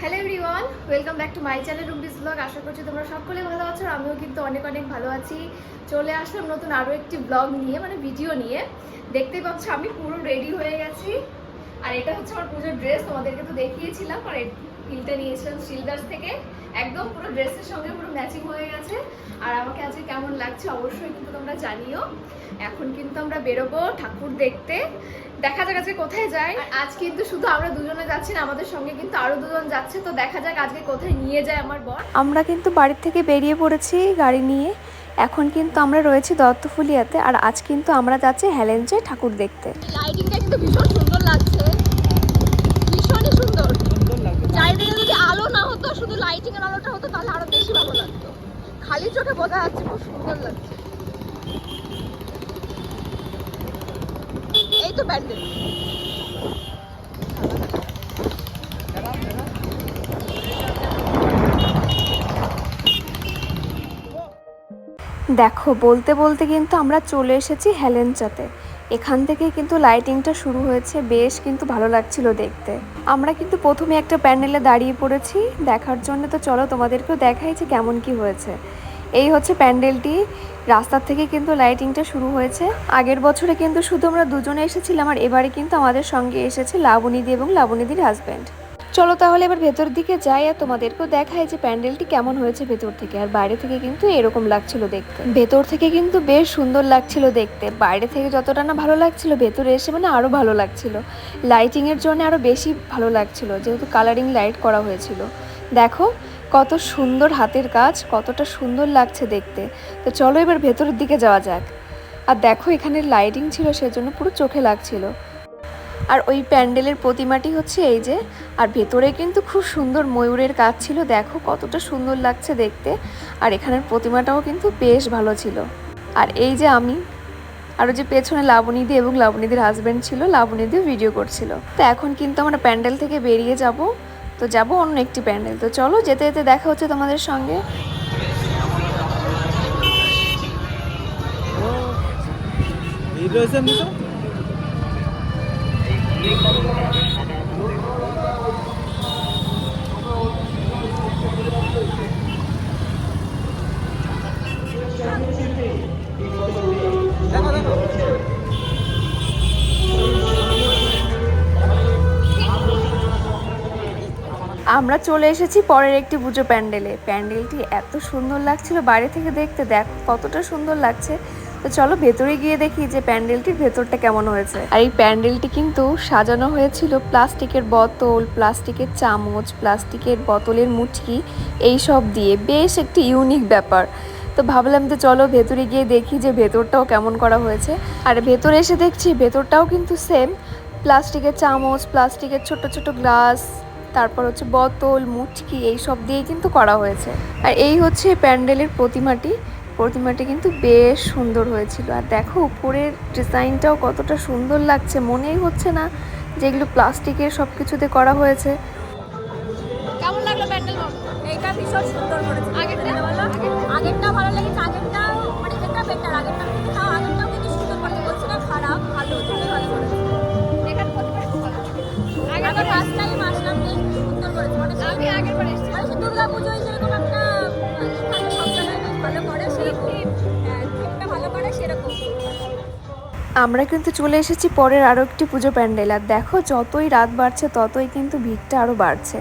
Hello everyone welcome back to my channel রুমডিস blog আশা করছি তোমরা সকলে ভালো আছো আমিও কিন্তু অনেক অনেক ভালো আছি। চলে আসলাম নতুন আরও একটি ব্লগ নিয়ে মানে ভিডিও নিয়ে। দেখতেই পাচ্ছ আমি পুরো রেডি হয়ে গেছি। আর এটা হচ্ছে আমার পুজোর ড্রেস তোমাদেরকে তো দেখিয়েছিলাম, আর হিলটা নিয়েছিলাম শিলদার্স থেকে। একদম পুরো ড্রেসের সঙ্গে পুরো ম্যাচিং হয়ে গেছে। আর আমাকে আজকে কেমন লাগছে অবশ্যই কিন্তু তোমরা জানিও। এখন কিন্তু আমরা বেরোবো ঠাকুর দেখতে। দেখা যাক আজকে কোথায় যাই। আর আজ কিন্তু শুধু আমরা দুজনে যাচ্ছি না আমাদের সঙ্গে কিন্তু আরও দুজন যাচ্ছে। তো দেখা যাক আজকে কোথায় নিয়ে যায় আমার বর। আমরা কিন্তু বাড়ির থেকে বেরিয়ে পড়েছি গাড়ি নিয়ে। এখন কিন্তু আমরা রয়েছি দত্তফুলিয়াতে। আর আজ কিন্তু আমরা যাচ্ছি হেলেঞ্জে ঠাকুর দেখতে। লাইটিংটা কিন্তু ভীষণ সুন্দর লাগছে ভীষণই সুন্দর চারিদিকে যদি আলো না হতো শুধু লাইটিং এর আলোটা হতো তাহলে আরও বেশি ভালো লাগতো খালি চোখে বোঝা যাচ্ছে খুব সুন্দর লাগছে এই তো প্যান্ডেল দেখো, বলতে বলতে কিন্তু আমরা চলে এসেছি হেলেঞ্চাতে এখান থেকে কিন্তু লাইটিংটা শুরু হয়েছে, বেশ কিন্তু ভালো লাগছিল দেখতে। আমরা কিন্তু প্রথমে একটা প্যান্ডেলে দাঁড়িয়ে পড়েছি, দেখার জন্য তো চলো তোমাদেরকেও দেখাই যে কেমন কি হয়েছে। এই হচ্ছে প্যান্ডেলটি, রাস্তার থেকে কিন্তু লাইটিংটা শুরু হয়েছে। আগের বছরে কিন্তু শুধু আমরা দুজনে এসেছিলাম, আর এবারে কিন্তু আমাদের সঙ্গে এসেছে লাবণীদি এবং লাবণীদির হাজব্যান্ড চলো তাহলে এবার ভেতর দিকে যাই আর তোমাদেরকেও দেখায় যে প্যান্ডেলটি কেমন হয়েছে ভেতর থেকে। আর বাইরে থেকে কিন্তু এরকম লাগছিল দেখতে। ভেতর থেকে কিন্তু বেশ সুন্দর লাগছিল দেখতে। বাইরে থেকে যতটা না ভালো লাগছিল, ভেতরে এসে মানে আরও ভালো লাগছিল। লাইটিংয়ের জন্য আরও বেশি ভালো লাগছিল, যেহেতু কালারিং লাইট করা হয়েছিল। দেখো, কত সুন্দর হাতের কাজ, কতটা সুন্দর লাগছে দেখতে। তো চলো এবার ভেতরের দিকে যাওয়া যাক। আর দেখো, এখানে লাইটিং ছিল, সেজন্য পুরো চোখে লাগছিল। আর ওই প্যান্ডেলের প্রতিমাটি হচ্ছে এই যে, আর ভেতরে কিন্তু খুব সুন্দর ময়ূরের কাজ ছিল। দেখো কতটা সুন্দর লাগছে দেখতে। আর এখানের প্রতিমাটাও কিন্তু বেশ ভালো ছিল। আর এই যে আমি আরও যে পেছনে লাবণীদি এবং লাবণীদির হাজব্যান্ড ছিল, লাবণীদিও ভিডিও করছিল। তো এখন কিন্তু আমরা প্যান্ডেল থেকে বেরিয়ে যাব। তো যাব অন্য একটি প্যান্ডেল। তো চলো যেতে যেতে দেখা হচ্ছে তোমাদের সঙ্গে। এই আমরা চলে এসেছি পরের একটি পুজো প্যান্ডেলে। প্যান্ডেলটি এত সুন্দর লাগছিল বাইরে থেকে দেখতে দেখ কতটা সুন্দর লাগছে। তো চলো ভেতরে গিয়ে দেখি যে প্যান্ডেলটির ভেতরটা কেমন হয়েছে। আর এই প্যান্ডেলটি কিন্তু সাজানো হয়েছিল প্লাস্টিকের বোতল, প্লাস্টিকের চামচ, প্লাস্টিকের বোতলের মুটকি এই সব দিয়ে। বেশ একটি ইউনিক ব্যাপার। তো ভাবলাম যে চলো ভেতরে গিয়ে দেখি যে ভেতরটাও কেমন করা হয়েছে। আর ভেতরে এসে দেখছি ভেতরটাও কিন্তু সেম প্লাস্টিকের চামচ, প্লাস্টিকের ছোট ছোট গ্লাস, তারপর হচ্ছে বোতল মুটকি এই সব দিয়েই কিন্তু করা হয়েছে। আর এই হচ্ছে প্যান্ডেলের প্রতিমাটি। প্রতিমাটি কিন্তু বেশ সুন্দর হয়েছিল। আর দেখো উপরের ডিজাইনটাও কতটা সুন্দর লাগছে মনেই হচ্ছে না যেগুলো প্লাস্টিকের সব কিছুতে করা হয়েছে। কেমন লাগল প্যান্ডেল এইটা ভীষণ সুন্দর করেছে। আগেরটা? আগেরটা ভালো? লেগেছে আগেরটা মানে এটা বেটার আগেরটা কিন্তু তাও আগেরটাও কিন্তু সুন্দর করেছে। বলছি না খারাপ ভালো দুটোই ভালো করেছে। এখানে প্রতিমাটা খুব ভালো ছিল। আমি আগেরবার ফার্স্ট টাইম আসলাম সুন্দর করেছে। আমি আগের এসেছি। দুর্গা পুজোয় আমরা কিন্তু চলে এসেছি পরের আরও একটি পুজো প্যান্ডেল, আর দেখো যতই রাত বাড়ছে ততই কিন্তু ভিড়টা আরও বাড়ছে।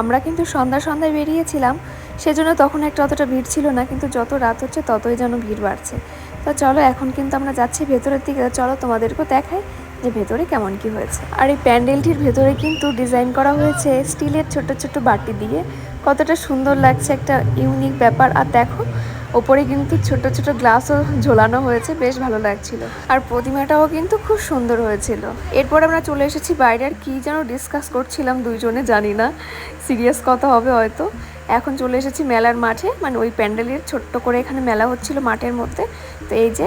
আমরা কিন্তু সন্ধ্যা সন্ধ্যায় বেরিয়েছিলাম, সেজন্য তখন একটা অতটা ভিড় ছিল না, কিন্তু যত রাত হচ্ছে ততই যেন ভিড় বাড়ছে। তো চলো এখন কিন্তু আমরা যাচ্ছি ভেতরের দিকে, চলো তোমাদেরকেও দেখাই যে ভেতরে কেমন কি হয়েছে। আর এই প্যান্ডেলটির ভেতরে কিন্তু ডিজাইন করা হয়েছে স্টিলের ছোট ছোট বাটি দিয়ে, কতটা সুন্দর লাগছে একটা ইউনিক ব্যাপার। আর দেখো ওপরে কিন্তু ছোট ছোট গ্লাসও ঝোলানো হয়েছে বেশ ভালো লাগছিল। আর প্রতিমাটাও কিন্তু খুব সুন্দর হয়েছিল। এরপর আমরা চলে এসেছি বাইরে আর কী যেন ডিসকাস করছিলাম দুইজনে জানি না। সিরিয়াস কথা হবে হয়তো। এখন চলে এসেছি মেলার মাঠে মানে ওই প্যান্ডেলের ছোট্ট করে এখানে মেলা হচ্ছিল মাঠের মধ্যে। তো এই যে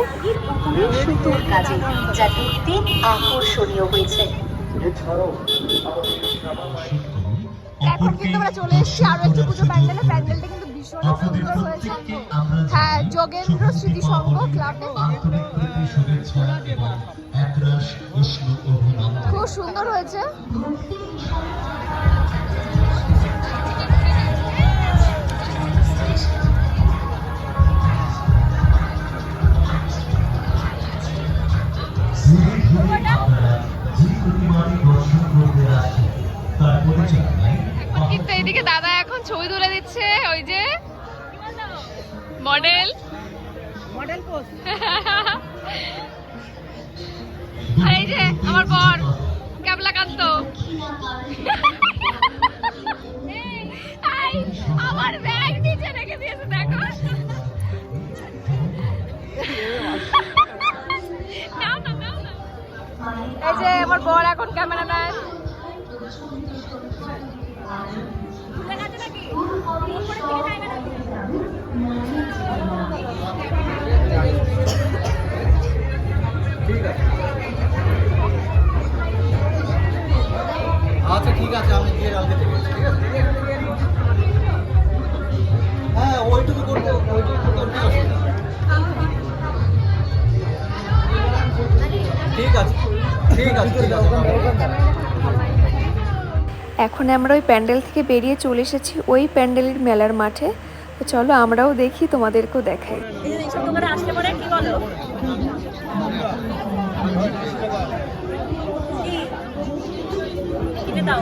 সুতোর কাজে যা দেখতে আকর্ষণীয় হয়েছে। এখন কিন্তু আমরা চলে এসেছি আরও একটি পুজো প্যান্ডেলে। প্যান্ডেলটা কিন্তু হ্যাঁ যোগেন্দ্র স্মৃতিসংঘ ক্লাবে খুব সুন্দর হয়েছে। কিন্তু দাদা এখন ছবি তুলে দিচ্ছে ওই যে মডেল? Model post. আর এই যে আমার বর ক্যাবলা কান্ত এই, আমার ব্যাগ নিচে রেখে দিয়েছে দেখো। এই যে আমার বর এখন ক্যামেরাম্যান আচ্ছা আছে কালকে থেকে ঠিক আছে? হ্যাঁ ওইটুকু করতে ওইটুকু করতে ঠিক আছে ঠিক আছে ঠিক আছে এখন আমরা ওই প্যান্ডেল থেকে বেরিয়ে চলে এসেছি ওই প্যান্ডেলের মেলার মাঠে। তো চলো আমরাও দেখি তোমাদেরকেও দেখাই। দাও।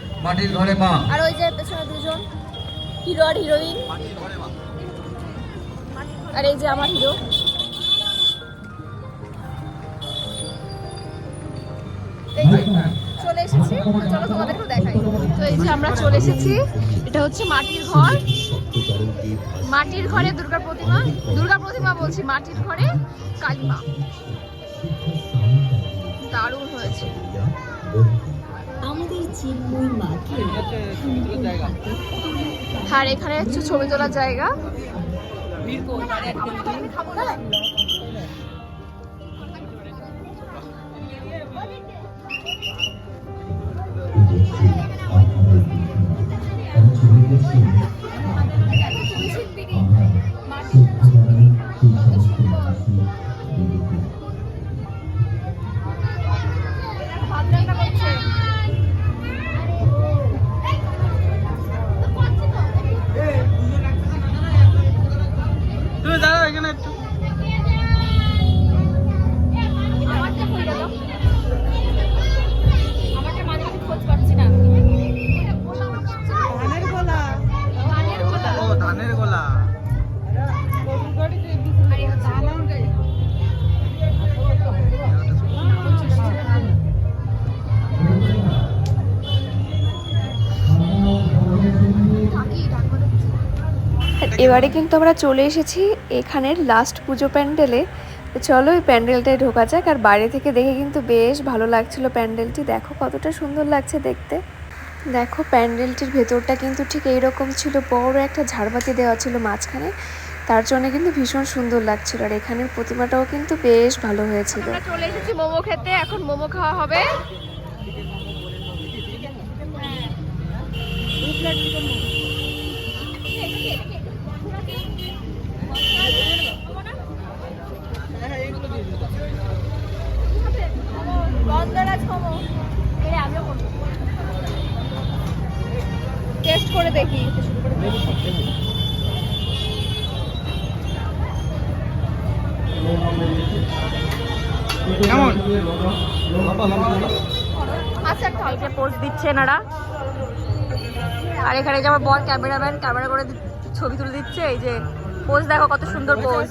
মাটির ঘরে মা। আর ওই যে পেছনে দুজন। হিরো আর হিরোইন। আর এই যে আমার হিরো। চলে এসেছি। চলো তোমাদেরকেও দেখাই। তো এই যে আমরা চলে এসেছি। এটা হচ্ছে মাটির ঘর। মাটির ঘরে দুর্গা প্রতিমা। দুর্গা প্রতিমা বলছি মাটির ঘরে কালিমা দারুণ হয়েছে। আর এখানে হচ্ছে ছবি তোলার জায়গা। এবারে কিন্তু আমরা চলে এসেছি এখানের লাস্ট পুজো প্যান্ডেলে। তো চলো এই প্যান্ডেলটায় ঢোকা যাক আর বাইরে থেকে দেখে কিন্তু বেশ ভালো লাগছিল প্যান্ডেলটি। দেখো কতটা সুন্দর লাগছে দেখতে। দেখো প্যান্ডেলটির ভেতরটা কিন্তু ঠিক এইরকম ছিল বড় একটা ঝাড়বাতি দেওয়া ছিল মাঝখানে। তার জন্য কিন্তু ভীষণ সুন্দর লাগছিল আর এখানের প্রতিমাটাও কিন্তু বেশ ভালো হয়েছিল। আমরা চলে এসেছি মোমো খেতে এখন মোমো খাওয়া হবে। মোমো এই আমিও করব টেস্ট করে দেখি কেমন। আচ্ছা একটা এই যে পোস্ট দিচ্ছে এনারা। আর এখানে যে আমার বল ক্যামেরাম্যান ক্যামেরা করে ছবি তুলে দিচ্ছে এই যে পোস্ট দেখো কত সুন্দর পোজ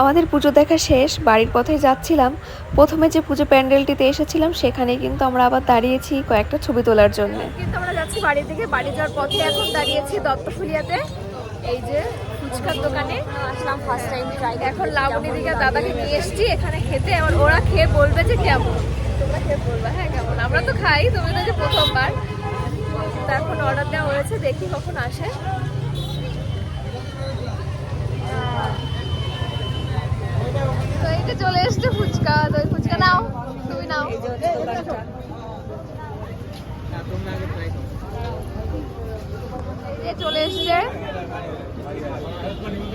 আমাদের পুজো দেখা শেষ বাড়ির পথে যাচ্ছিলাম। প্রথমে যে পুজো প্যান্ডেলটিতে এসেছিলাম সেখানে কিন্তু আমরা আবার দাঁড়িয়েছি কয়েকটা ছবি তোলার জন্য। কিন্তু আমরা যাচ্ছি বাড়ির দিকে। বাড়ি যাওয়ার পথে এখন দাঁড়িয়েছি দত্তফুলিয়াতে এই যে ফুচকার দোকানে। আসলাম ফার্স্ট টাইম ট্রাই এখন লাবণী দিকে দাদাকে নিয়ে এসেছি এখানে খেতে। এবার ওরা খেয়ে বলবে যে কেমন। তোমরা খেয়ে বলবে। হ্যাঁ কেমন? আমরা তো খাই তুমি তো যে প্রথমবার। তো এখন অর্ডার দেওয়া হয়েছে দেখি কখন আসে। তো চলে এসছে ফুচকা তো ফুচকা নাও তুমি নাও। তোমরা এসছে।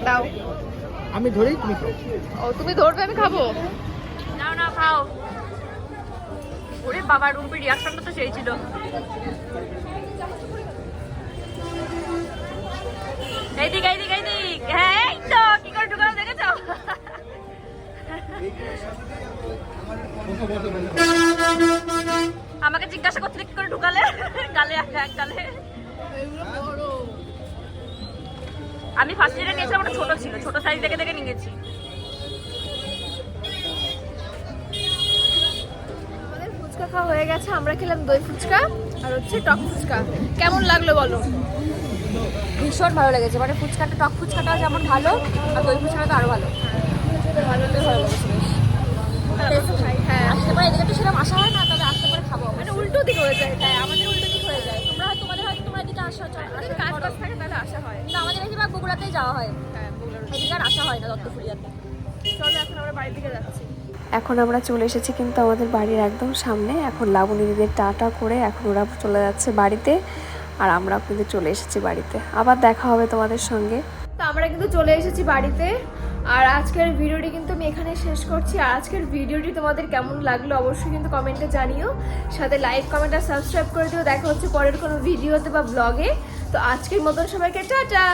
দাও। আমি ধরেই তুমি ও তুমি ধরবে আমি খাব। নাও না খাও। ওরে বাবা রুম্পির রিয়াকশনটা তো সেই ছিল। এইদিক এইদিক এইদিক। হ্যাঁ এই তো কি করে ঢুকানো দেখেছ? আমাকে জিজ্ঞাসা করছিলে কি করে ঢুকালে? গালে, এক গালে। আমি ফার্স্ট ইয়ারে নিয়েছিলাম, ওটা ছোট ছিল। ছোট সাইজ দেখে দেখে নিয়েছি। ফুচকা খাওয়া হয়ে গেছে। আমরা খেলাম দই ফুচকা আর হচ্ছে টক ফুচকা। কেমন লাগল বলো? ভীষণ ভালো লেগেছে। মানে ফুচকাটা, টক ফুচকাটা যেমন ভালো, আর দই ফুচকাটা তো আরও ভালো ভালো ভালো। হ্যাঁ। আসতে পারে এদিকে তো সেরকম আসা হয় না তবে আসতে পারে খাব মানে উল্টো দিক হয়ে যায় হ্যাঁ আমাদের উল্টো দিক হয়ে যায়। তোমরা হয়তো তোমাদের হয়তো তোমরা এদিকে আসা যদি কাজ বাজ থাকে তাহলে আসা হয়। কিন্তু আমাদের বেশিরভাগ বগুড়াতেই যাওয়া হয়। হ্যাঁ এদিকে আর আসা হয় না চলো এখন আমরা বাড়ির দিকে যাচ্ছি। এখন আমরা চলে এসেছি কিন্তু আমাদের বাড়ির একদম সামনে। এখন লাবণী দিদির টাটা করে এখন ওরা চলে যাচ্ছে বাড়িতে আর আমরাও কিন্তু চলে এসেছি বাড়িতে। আবার দেখা হবে তোমাদের সঙ্গে। তো আমরা কিন্তু চলে এসেছি বাড়িতে। আর আজকের ভিডিওটি কিন্তু আমি এখানে শেষ করছি। আর আজকের ভিডিওটি তোমাদের কেমন লাগল অবশ্যই কিন্তু কমেন্টে জানিও। সাথে লাইক, কমেন্ট আর সাবস্ক্রাইব করে দিও। দেখা হচ্ছে পরের কোনো ভিডিওতে বা ব্লগে তো আজকের মতন সবাইকে টাটা!